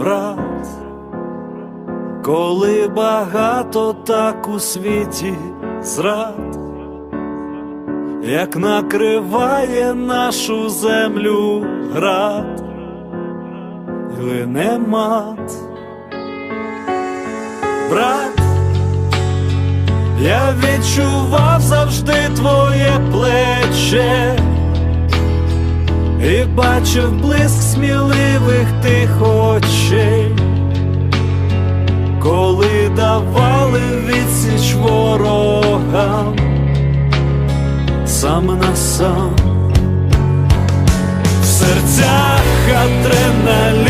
брат, коли багато так у світі зрад, як накриває нашу землю град, і лине мат, брат, я відчував завжди твоє плече. І бачив блиск сміливих тих очей, відсіч ворогам сам на сам, в серцях адреналін,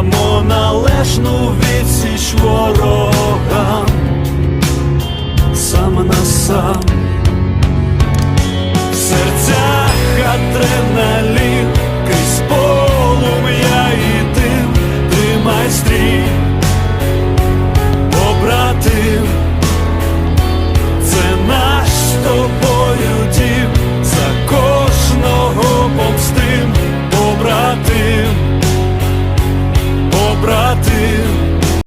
Дамо належну відсіч ворогам сам на сам в серцях адреналін, крізь полум'я і дим, ти майстрій.